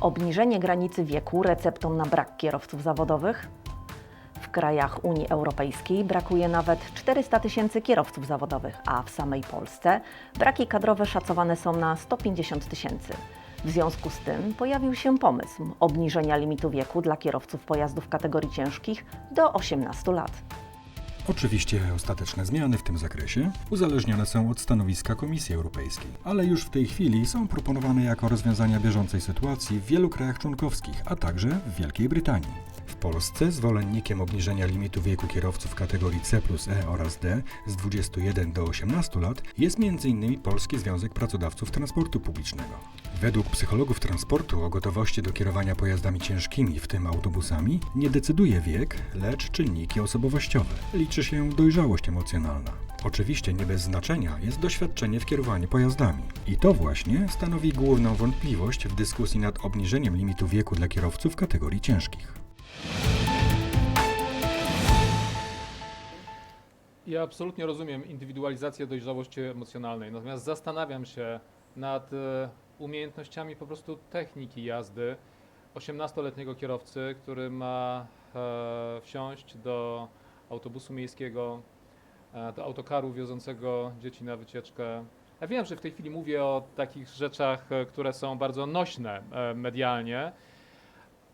Obniżenie granicy wieku receptą na brak kierowców zawodowych? W krajach Unii Europejskiej brakuje nawet 400 tysięcy kierowców zawodowych, a w samej Polsce braki kadrowe szacowane są na 150 tysięcy. W związku z tym pojawił się pomysł obniżenia limitu wieku dla kierowców pojazdów kategorii ciężkich do 18 lat. Oczywiście ostateczne zmiany w tym zakresie uzależnione są od stanowiska Komisji Europejskiej, ale już w tej chwili są proponowane jako rozwiązania bieżącej sytuacji w wielu krajach członkowskich, a także w Wielkiej Brytanii. W Polsce zwolennikiem obniżenia limitu wieku kierowców kategorii C plus E oraz D z 21 do 18 lat jest m.in. Polski Związek Pracodawców Transportu Publicznego. Według psychologów transportu o gotowości do kierowania pojazdami ciężkimi, w tym autobusami, nie decyduje wiek, lecz czynniki osobowościowe. Liczy się dojrzałość emocjonalna. Oczywiście nie bez znaczenia jest doświadczenie w kierowaniu pojazdami. I to właśnie stanowi główną wątpliwość w dyskusji nad obniżeniem limitu wieku dla kierowców kategorii ciężkich. Ja absolutnie rozumiem indywidualizację dojrzałości emocjonalnej, natomiast zastanawiam się nad e, umiejętnościami po prostu techniki jazdy 18-letniego kierowcy, który ma e, wsiąść do autobusu miejskiego, e, do autokaru wiozącego dzieci na wycieczkę. Ja wiem, że w tej chwili mówię o takich rzeczach, które są bardzo nośne medialnie,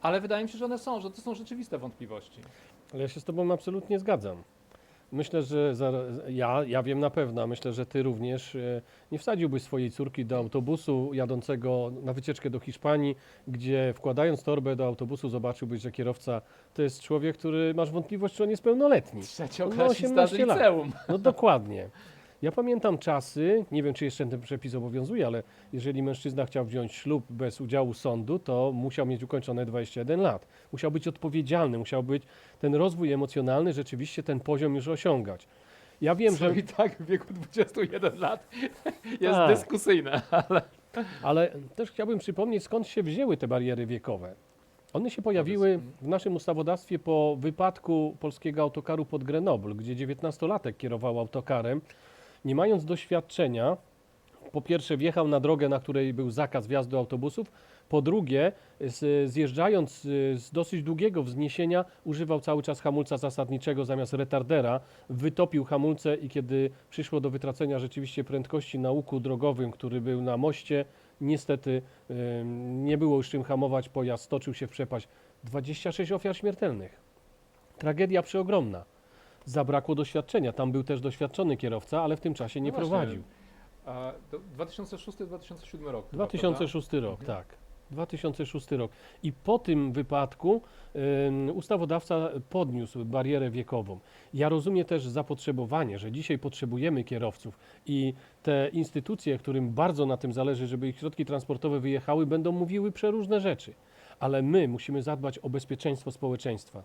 ale wydaje mi się, że one są, że to są rzeczywiste wątpliwości. Ale ja się z Tobą absolutnie zgadzam. Myślę, że za, ja, ja wiem na pewno, a myślę, że Ty również e, nie wsadziłbyś swojej córki do autobusu jadącego na wycieczkę do Hiszpanii, gdzie wkładając torbę do autobusu zobaczyłbyś, że kierowca to jest człowiek, który masz wątpliwość, czy on jest pełnoletni. Trzecioklasista z 18 lat. liceum. No dokładnie. Ja pamiętam czasy, nie wiem czy jeszcze ten przepis obowiązuje, ale jeżeli mężczyzna chciał wziąć ślub bez udziału sądu, to musiał mieć ukończone 21 lat. Musiał być odpowiedzialny, musiał być ten rozwój emocjonalny, rzeczywiście ten poziom już osiągać. Ja wiem, Co że. i tak w wieku 21 lat jest Tak. dyskusyjne, ale Ale też chciałbym przypomnieć, skąd się wzięły te bariery wiekowe. One się pojawiły w naszym ustawodawstwie po wypadku polskiego autokaru pod Grenoble, gdzie 19-latek kierował autokarem, nie mając doświadczenia. Po pierwsze, wjechał na drogę, na której był zakaz wjazdu autobusów. Po drugie, zjeżdżając y, z dosyć długiego wzniesienia, używał cały czas hamulca zasadniczego zamiast retardera. Wytopił hamulce i kiedy przyszło do wytracenia rzeczywiście prędkości na łuku drogowym, który był na moście, niestety nie było już czym hamować. Pojazd stoczył się w przepaść. 26 ofiar śmiertelnych. Tragedia przeogromna. Zabrakło doświadczenia. Tam był też doświadczony kierowca, ale w tym czasie nie No właśnie. prowadził. a, to 2006-2007 rok. chyba, 2006 rok, Mhm. tak. 2006 rok. I po tym wypadku ym, ustawodawca podniósł barierę wiekową. Ja rozumiem też zapotrzebowanie, że dzisiaj potrzebujemy kierowców i te instytucje, którym bardzo na tym zależy, żeby ich środki transportowe wyjechały, będą mówiły przeróżne rzeczy. Ale my musimy zadbać o bezpieczeństwo społeczeństwa.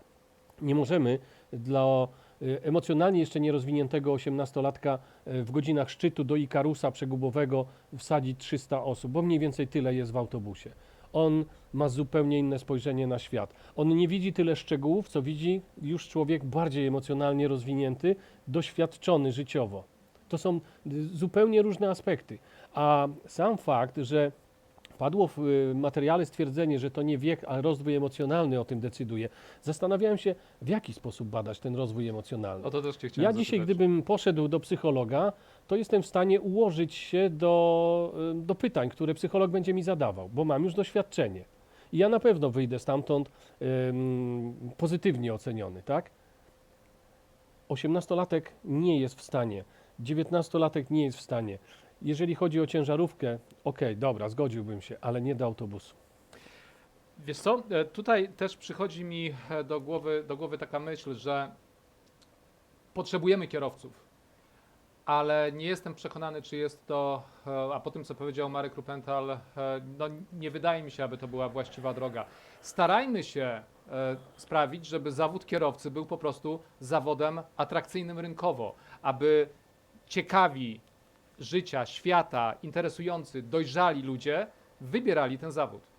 Nie możemy dla emocjonalnie jeszcze nierozwiniętego 18-latka y, w godzinach szczytu do Ikarusa przegubowego wsadzić 300 osób, bo mniej więcej tyle jest w autobusie. On ma zupełnie inne spojrzenie na świat. On nie widzi tyle szczegółów, co widzi już człowiek bardziej emocjonalnie rozwinięty, doświadczony życiowo. To są y, zupełnie różne aspekty. A sam fakt, że Padło w y, materiale stwierdzenie, że to nie wiek, ale rozwój emocjonalny o tym decyduje. Zastanawiałem się, w jaki sposób badać ten rozwój emocjonalny. O to też cię chciałem Ja dzisiaj, zapytać. gdybym poszedł do psychologa, to jestem w stanie ułożyć się do, y, do pytań, które psycholog będzie mi zadawał, bo mam już doświadczenie. I ja na pewno wyjdę stamtąd ym, pozytywnie oceniony, tak? 18-latek nie jest w stanie, 19-latek nie jest w stanie. Jeżeli chodzi o ciężarówkę, okej, dobra, zgodziłbym się, ale nie do autobusu. Wiesz co, e, tutaj też przychodzi mi e, do głowy, do głowy taka myśl, że potrzebujemy kierowców, ale nie jestem przekonany, czy jest to, e, a po tym co powiedział Marek Rupental, no nie wydaje mi się, aby to była właściwa droga. Starajmy się sprawić, żeby zawód kierowcy był po prostu zawodem atrakcyjnym rynkowo, aby ciekawi życia, świata, interesujący, dojrzali ludzie wybierali ten zawód.